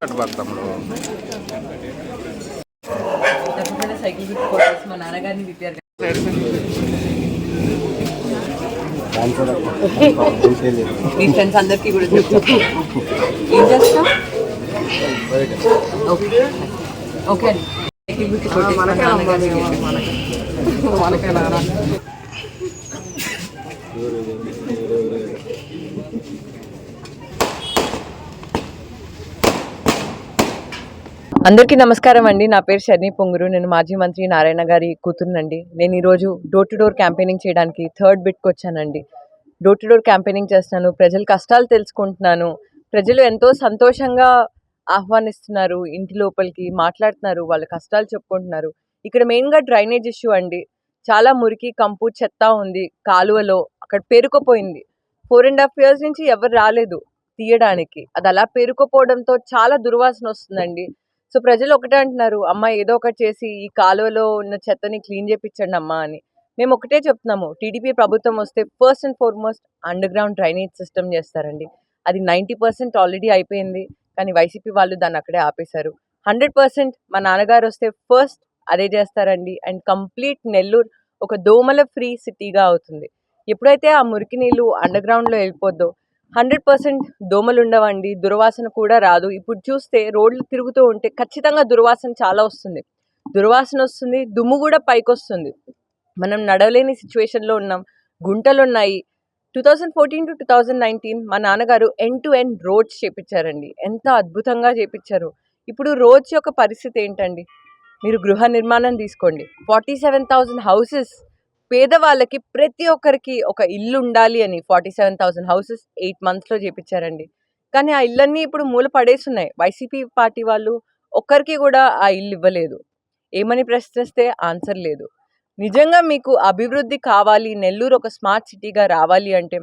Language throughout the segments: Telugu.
కట్టుబడతాము తప్పకుండా సైకిల్ గుర్తు మా నాన్నగారిని తిప్పారు మీ ఫ్రెండ్స్ అందరికీ కూడా చెప్తా. ఏం చేస్తాం ఓకే. అండి సైకిల్ గుర్తు కొట్టేసి అందరికీ నమస్కారం అండి. నా పేరు షర్ని పొంగురు. నేను మాజీ మంత్రి నారాయణ గారి కూతురునండి. నేను ఈరోజు డోర్ టు డోర్ క్యాంపెయినింగ్ చేయడానికి థర్డ్ బిట్కి వచ్చానండి. డోర్ టు డోర్ క్యాంపెయినింగ్ చేస్తున్నాను ప్రజల కష్టాలు తెలుసుకుంటున్నాను. ప్రజలు ఎంతో సంతోషంగా ఆహ్వానిస్తున్నారు. ఇంటి లోపలికి మాట్లాడుతున్నారు. వాళ్ళ కష్టాలు చెప్పుకుంటున్నారు. ఇక్కడ మెయిన్గా డ్రైనేజ్ ఇష్యూ అండి. చాలా మురికి కంపు చెత్త ఉంది. కాలువలో అక్కడ పేరుకుపోయింది. ఫోర్ అండ్ హాఫ్ ఇయర్స్ నుంచి ఎవరు రాలేదు తీయడానికి. అది అలా పేరుకుపోవడంతో చాలా దుర్వాసన వస్తుందండి. సో ప్రజలు ఒకటే అంటున్నారు అమ్మ ఏదో ఒకటి చేసి ఈ కాలువలో ఉన్న చెత్తని క్లీన్ చేపించండి అమ్మా అని. మేము ఒకటే చెప్తున్నాము టీడీపీ ప్రభుత్వం వస్తే first and foremost underground drainage system చేస్తారండి. అది నైంటీ పర్సెంట్ ఆల్రెడీ అయిపోయింది కానీ వైసీపీ వాళ్ళు దాన్ని అక్కడే ఆపేశారు. హండ్రెడ్ పర్సెంట్ మా నాన్నగారు వస్తే ఫస్ట్ అదే చేస్తారండి అండ్ కంప్లీట్ నెల్లూరు ఒక దోమల ఫ్రీ సిటీగా అవుతుంది. ఎప్పుడైతే ఆ మురికి నీళ్ళు అండర్ గ్రౌండ్లో వెళ్ళిపోద్దో హండ్రెడ్ పర్సెంట్ దోమలు ఉండవండి దుర్వాసన కూడా రాదు. ఇప్పుడు చూస్తే రోడ్లు తిరుగుతూ ఉంటే ఖచ్చితంగా దుర్వాసన చాలా వస్తుంది. దుర్వాసన వస్తుంది దుమ్ము కూడా పైకి వస్తుంది మనం నడవలేని సిచ్యువేషన్లో ఉన్నాం గుంటలు ఉన్నాయి two thousand fourteen to two thousand nineteen మా నాన్నగారు ఎండ్ టు ఎండ్ రోడ్స్ చేపించారండి. ఎంత అద్భుతంగా చేపించారు. ఇప్పుడు రోడ్స్ యొక్క పరిస్థితి ఏంటండి? మీరు గృహ నిర్మాణం తీసుకోండి. ఫార్టీ సెవెన్ థౌజండ్ హౌసెస్ పేదవాళ్ళకి ప్రతి ఒక్కరికి ఒక ఇల్లు ఉండాలి అని forty seven thousand houses eight మంత్స్లో చేపించారండి. కానీ ఆ ఇళ్ళన్నీ ఇప్పుడు మూల పడేస్తున్నాయి వైసీపీ పార్టీ వాళ్ళు ఒక్కరికి కూడా ఆ ఇల్లు ఇవ్వలేదు. ఏమని ప్రశ్నిస్తే ఆన్సర్ లేదు. నిజంగా మీకు అభివృద్ధి కావాలి నెల్లూరు ఒక స్మార్ట్ సిటీగా రావాలి అంటే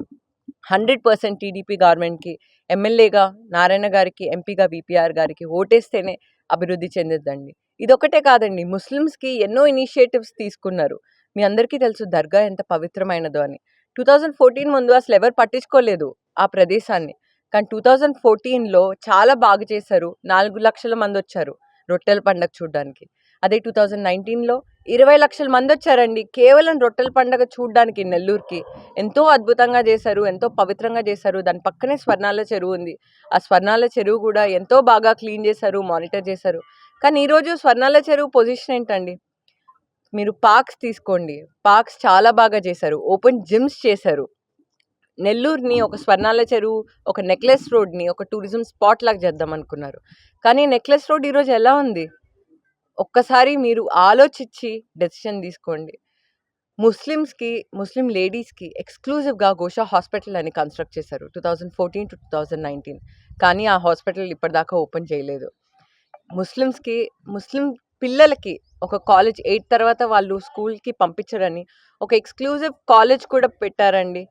హండ్రెడ్ పర్సెంట్ టీడీపీ గవర్నమెంట్కి ఎమ్మెల్యేగా నారాయణ గారికి ఎంపీగా విపిఆర్ గారికి ఓటేస్తేనే అభివృద్ధి చెందిద్దండి. ఇదొకటే కాదండి. ముస్లిమ్స్కి ఎన్నో ఇనిషియేటివ్స్ తీసుకున్నారు. మీ అందరికీ తెలుసు దర్గా ఎంత పవిత్రమైనదో అని. టూ థౌజండ్ ఫోర్టీన్ ముందు అసలు ఎవరు పట్టించుకోలేదు ఆ ప్రదేశాన్ని. కానీ టూ థౌజండ్ ఫోర్టీన్లో చాలా బాగా చేశారు. నాలుగు లక్షల మంది వచ్చారు రొట్టెల పండగ చూడడానికి. అదే టూ థౌజండ్ నైన్టీన్లో ఇరవై లక్షల మంది వచ్చారండి. కేవలం రొట్టెల పండగ చూడడానికి నెల్లూరుకి. ఎంతో అద్భుతంగా చేశారు ఎంతో పవిత్రంగా చేశారు. దాని పక్కనే స్వర్ణాల చెరువు ఉంది. ఆ స్వర్ణాల చెరువు కూడా ఎంతో బాగా క్లీన్ చేశారు మానిటర్ చేశారు. కానీ ఈరోజు స్వర్ణాల చెరువు పొజిషన్ ఏంటండి? మీరు పార్క్స్ తీసుకోండి. పార్క్స్ చాలా బాగా చేశారు. ఓపెన్ జిమ్స్ చేశారు. నెల్లూరుని ఒక స్వర్ణాల చెరువు ఒక నెక్లెస్ రోడ్ని ఒక టూరిజం స్పాట్ లాగా చేద్దాం అనుకున్నారు. కానీ నెక్లెస్ రోడ్ ఈరోజు ఎలా ఉంది? ఒక్కసారి మీరు ఆలోచించి డెసిషన్ తీసుకోండి. ముస్లిమ్స్కి ముస్లిం లేడీస్కి ఎక్స్క్లూజివ్గా గోషా హాస్పిటల్ అని కన్స్ట్రక్ట్ చేశారు. Two thousand fourteen to two thousand nineteen. కానీ ఆ హాస్పిటల్ ఇప్పటిదాకా ఓపెన్ చేయలేదు. ముస్లిమ్స్కి ముస్లిం పిల్లలకి ఒక కాలేజ్ ఎయిట్ తర్వాత వాళ్ళు స్కూల్కి పంపించరని ఒక ఎక్స్క్లూజివ్ కాలేజ్ కూడా పెట్టారండి.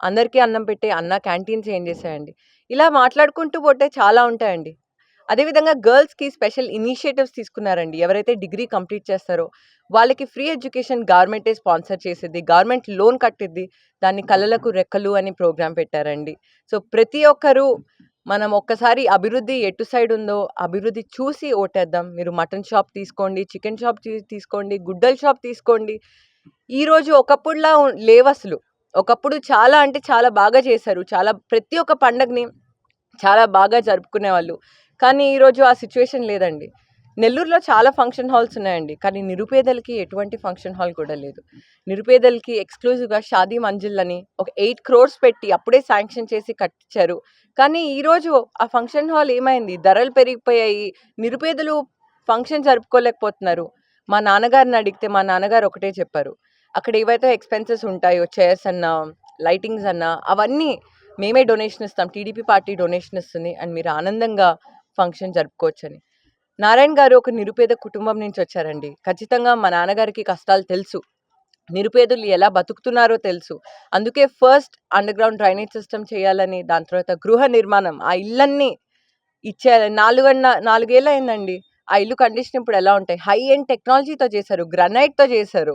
అందరికీ అన్నం పెట్టే అన్న క్యాంటీన్స్ ఏం చేశాయండి. ఇలా మాట్లాడుకుంటూ పోతే చాలా ఉంటాయండి. అదేవిధంగా గర్ల్స్కి స్పెషల్ ఇనిషియేటివ్స్ తీసుకున్నారండి. ఎవరైతే డిగ్రీ కంప్లీట్ చేస్తారో వాళ్ళకి ఫ్రీ ఎడ్యుకేషన్ గవర్నమెంటే స్పాన్సర్ చేసేది గవర్నమెంట్ లోన్ కట్టిద్ది. దాన్ని కళలకు రెక్కలు అని ప్రోగ్రాం పెట్టారండి. సో ప్రతి ఒక్కరూ మనం ఒక్కసారి అభివృద్ధి ఎటు సైడ్ ఉందో అభివృద్ధి చూసి ఓటేద్దాం. మీరు మటన్ షాప్ తీసుకోండి చికెన్ షాప్ తీసుకోండి గుడ్డల షాప్ తీసుకోండి. ఈరోజు ఒకప్పుడులా లేవు అసలు ఒకప్పుడు చాలా అంటే చాలా బాగా చేశారు. చాలా ప్రతి ఒక్క పండగని చాలా బాగా జరుపుకునేవాళ్ళు. కానీ ఈరోజు ఆ సిచ్యువేషన్ లేదండి. నెల్లూరులో చాలా ఫంక్షన్ హాల్స్ ఉన్నాయండి. కానీ నిరుపేదలకి ఎటువంటి ఫంక్షన్ హాల్ కూడా లేదు. నిరుపేదలకి ఎక్స్క్లూజివ్గా షాదీ మంజిల్ అని ఒక ఎయిట్ క్రోర్స్ పెట్టి అప్పుడే శాంక్షన్ చేసి కట్టించారు కానీ ఈరోజు ఆ ఫంక్షన్ హాల్ ఏమైంది? ధరలు పెరిగిపోయాయి. నిరుపేదలు ఫంక్షన్ జరుపుకోలేకపోతున్నారు. మా నాన్నగారిని అడిగితే మా నాన్నగారు ఒకటే చెప్పారు. అక్కడ ఏవైతే ఎక్స్పెన్సెస్ ఉంటాయో చైర్స్ అన్నా లైటింగ్స్ అన్నా అవన్నీ మేమే డొనేషన్ ఇస్తాం. టీడీపీ పార్టీ డొనేషన్ ఇస్తుంది. అండ్ మీరు ఆనందంగా ఫంక్షన్ జరుపుకోవచ్చని. నారాయణ గారు ఒక నిరుపేద కుటుంబం నుంచి వచ్చారండి. ఖచ్చితంగా మా నాన్నగారికి కష్టాలు తెలుసు. నిరుపేదలు ఎలా బతుకుతున్నారో తెలుసు. అందుకే first underground drainage system చేయాలని దాని తర్వాత గృహ నిర్మాణం ఆ ఇళ్ళన్నీ ఇచ్చేయాలి. నాలుగన్న నాలుగేళ్ళు అయిందండి. ఆ ఇల్లు కండిషన్ ఇప్పుడు ఎలా ఉంటాయి? హై ఎండ్ టెక్నాలజీతో చేశారు గ్రనైట్తో చేశారు.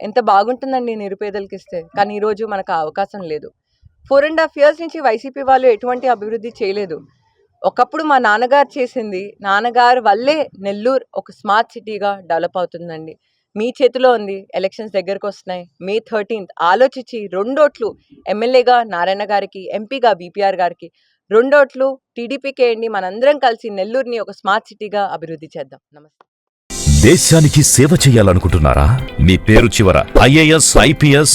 ఎంత బాగుంటుందండి నిరుపేదలకి ఇస్తే. కానీ ఈరోజు మనకు ఆ అవకాశం లేదు. ఫోర్ అండ్ హాఫ్ ఇయర్స్ నుంచి వైసీపీ వాళ్ళు ఎటువంటి అభివృద్ధి చేయలేదు. ఒకప్పుడు మా నాన్నగారు చేసింది నాన్నగారు వల్లే నెల్లూరు ఒక స్మార్ట్ సిటీగా డెవలప్ అవుతుందండి. మీ చేతిలో ఉంది ఎలక్షన్స్ దగ్గరకు వస్తున్నాయి. మే థర్టీన్త్ ఆలోచించి రెండోట్లు ఎమ్మెల్యేగా నారాయణ గారికి ఎంపీగా బీపీఆర్ గారికి రెండోట్లు టీడీపీకి వేయండి మనందరం కలిసి నెల్లూరుని ఒక స్మార్ట్ సిటీగా అభివృద్ధి చేద్దాం. నమస్తే. దేశానికి సేవ చేయాలనుకుంటున్నారా? మీ పేరు చివర ఐఏఎస్ ఐపీఎస్